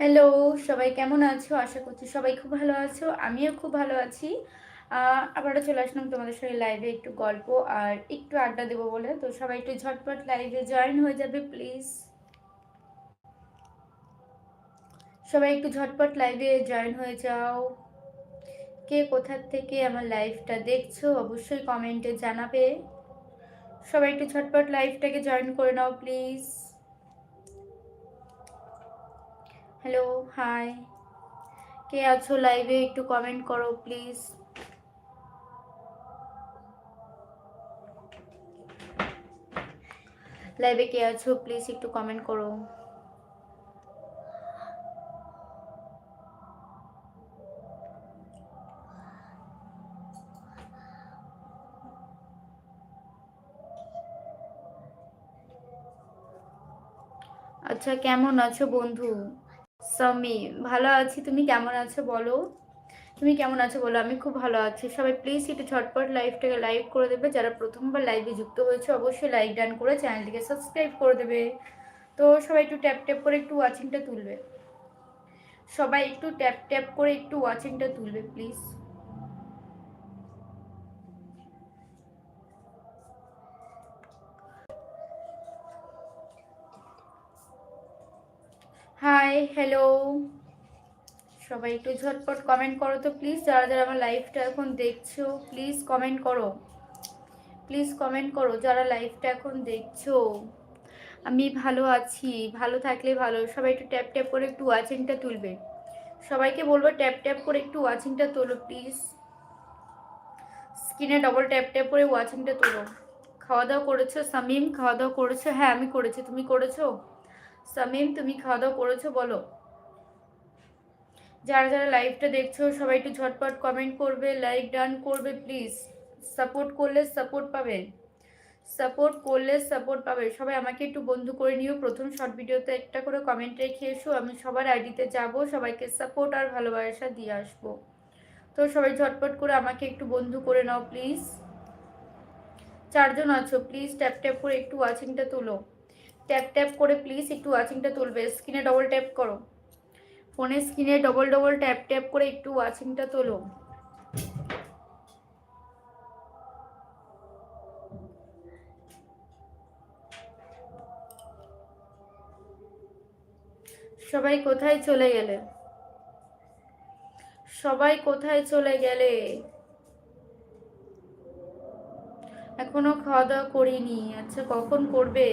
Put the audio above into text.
Hello সবাই কেমন আছো? আশা করছি সবাই খুব ভালো আছো। আমিও খুব ভালো আছি। আবারও চলে আসলাম তোমাদের সঙ্গে লাইভে একটু গল্প আর একটু আড্ডা দেবো বলে। তো সবাই একটু ঝটপট লাইভে জয়েন হয়ে যাবে প্লিজ সবাই একটু ঝটপট লাইভে জয়েন হয়ে যাও। কে কোথার থেকে আমার লাইভটা দেখছ অবশ্যই কমেন্টে জানাবে। সবাই একটু ঝটপট লাইভটাকে জয়েন করে নাও প্লিজ হ্যালো হাই কে আছো লাইভে একটু কমেন্ট করো প্লিজ লাইভে কে আছো প্লিজ একটু কমেন্ট করো। আচ্ছা কেমন আছো বন্ধু? সামি, ভালো আছি। তুমি কেমন আছো বলো? তুমি কেমন আছো বলো? আমি খুব ভালো আছি। সবাই প্লিজ একটু ঝটপট লাইভটাকে লাইভ করে দেবে। যারা প্রথমবার লাইভে যুক্ত হয়েছে, অবশ্যই লাইক ডান করে চ্যানেলটিকে সাবস্ক্রাইব করে দেবে। তো সবাই একটু ট্যাপ ট্যাপ করে একটু ওয়াচিংটা তুলবে। সবাই একটু ট্যাপ ট্যাপ করে একটু ওয়াচিংটা তুলবে প্লিজ হাই হ্যালো সবাই একটু ঝটপট কমেন্ট করো তো প্লিজ যারা যারা আমার লাইভটা এখন দেখছ প্লিজ কমেন্ট করো। প্লিজ কমেন্ট করো, যারা লাইভটা এখন দেখছ। আমি ভালো আছি, ভালো থাকলে ভালো। সবাই একটু ট্যাপ ট্যাপ করে একটু ওয়াচিংটা তুলবে। সবাইকে বলব ট্যাপ ট্যাপ করে একটু ওয়াচিংটা তোলো প্লিজ স্ক্রিনে ডবল ট্যাপ ট্যাপ করে ওয়াচিংটা তোলো। খাওয়া দাওয়া করেছ, সামিম? খাওয়া দাওয়া করেছ? হ্যাঁ আমি করেছি। তুমি করেছ? সামিম, তুমি খাওয়া দাওয়া করেছ বলো। যারা যারা লাইভটা দেখছ, সবাই একটু ঝটপট কমেন্ট করবে লাইক ডান করবে প্লিজ সাপোর্ট করলে সাপোর্ট পাবে। সাপোর্ট করলে সাপোর্ট পাবে। সবাই আমাকে একটু বন্ধু করে নিও। প্রথম শর্ট ভিডিওতে একটা করে কমেন্ট রেখে এসো। আমি সবার আইডিতে যাব, সবাইকে সাপোর্ট আর ভালোবাসা দিয়ে আসব। তো সবাই ঝটপট করে আমাকে একটু বন্ধু করে নাও প্লিজ চারজন আছো প্লিজ ট্যাপ ট্যাপ করে একটু ওয়াচিংটা তুলো। ট্যাপ ট্যাপ করে প্লিজ একটু ওয়াচিংটা তুলবে। স্ক্রিনে ডবল ট্যাপ করো। ফোনের স্ক্রিনে ডবল ডবল ট্যাপ ট্যাপ করে একটু ওয়াচিংটা তোলো। সবাই কোথায় চলে গেলে? সবাই কোথায় চলে গেলে? এখনও খাওয়া দাওয়া করিনি। আচ্ছা কখন করবে?